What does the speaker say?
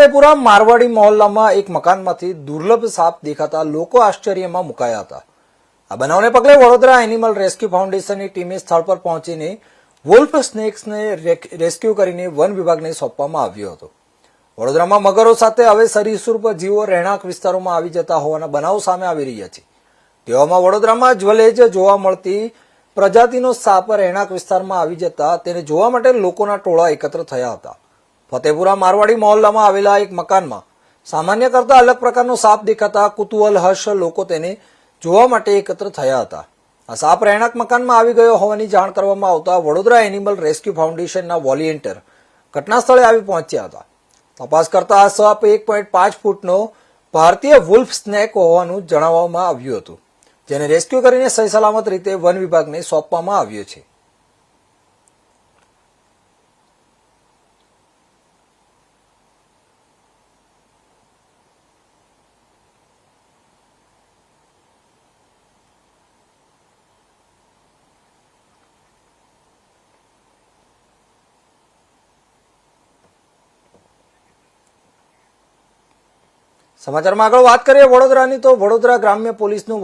ફતેપુરા મારવાડી મહોલ્લામાં એક મકાનમાંથી દુર્લભ સાપ દેખાતા લોકો આશ્ચર્યમાં મુકાયા હતા. આ બનાવને પગલે વડોદરા એનિમલ રેસ્ક્યુ ફાઉન્ડેશનની ટીમે સ્થળ પર પહોંચીને વોલ્ફ સ્નેક્સને રેસ્ક્યુ કરીને વન વિભાગને સોંપવામાં આવ્યો હતો. વડોદરામાં મગરો સાથે હવે સરીસૃપ જીવો રહેણાંક વિસ્તારોમાં આવી જતા હોવાના બનાવો સામે આવી રહ્યા છે. તેવામાં વડોદરામાં જ્વલેજ જોવા મળતી પ્રજાતિનો સાપ રહેણાંક વિસ્તારમાં આવી જતા તેને જોવા માટે લોકોના ટોળા એકત્ર થયા હતા. ફતેપુરા મારવાડી મહોલ્લામાં આવેલા એક મકાનમાં સામાન્ય કરતા અલગ પ્રકારનો સાપ દેખાતા કુતૂહલ, હર્ષ લોકો તેને જોવા માટે એકત્ર થયા હતા. આ સાપ રહેણાંક મકાનમાં આવી ગયો હોવાની જાણ કરવામાં આવતા વડોદરા એનિમલ રેસ્ક્યુ ફાઉન્ડેશનના વોલિયન્ટર ઘટના સ્થળે આવી પહોંચ્યા હતા. તપાસ કરતા આ સાપ એક પોઈન્ટ પાંચ ફૂટનો ભારતીય વુલ્ફ સ્નેક હોવાનું જણાવવામાં આવ્યું હતું, જેને રેસ્ક્યુ કરીને સહી સલામત રીતે વન વિભાગને સોંપવામાં આવ્યો છે. સમાચારમાં આગળ વાત કરીએ વડોદરાની તો વડોદરા ગ્રામ્ય પોલીસનું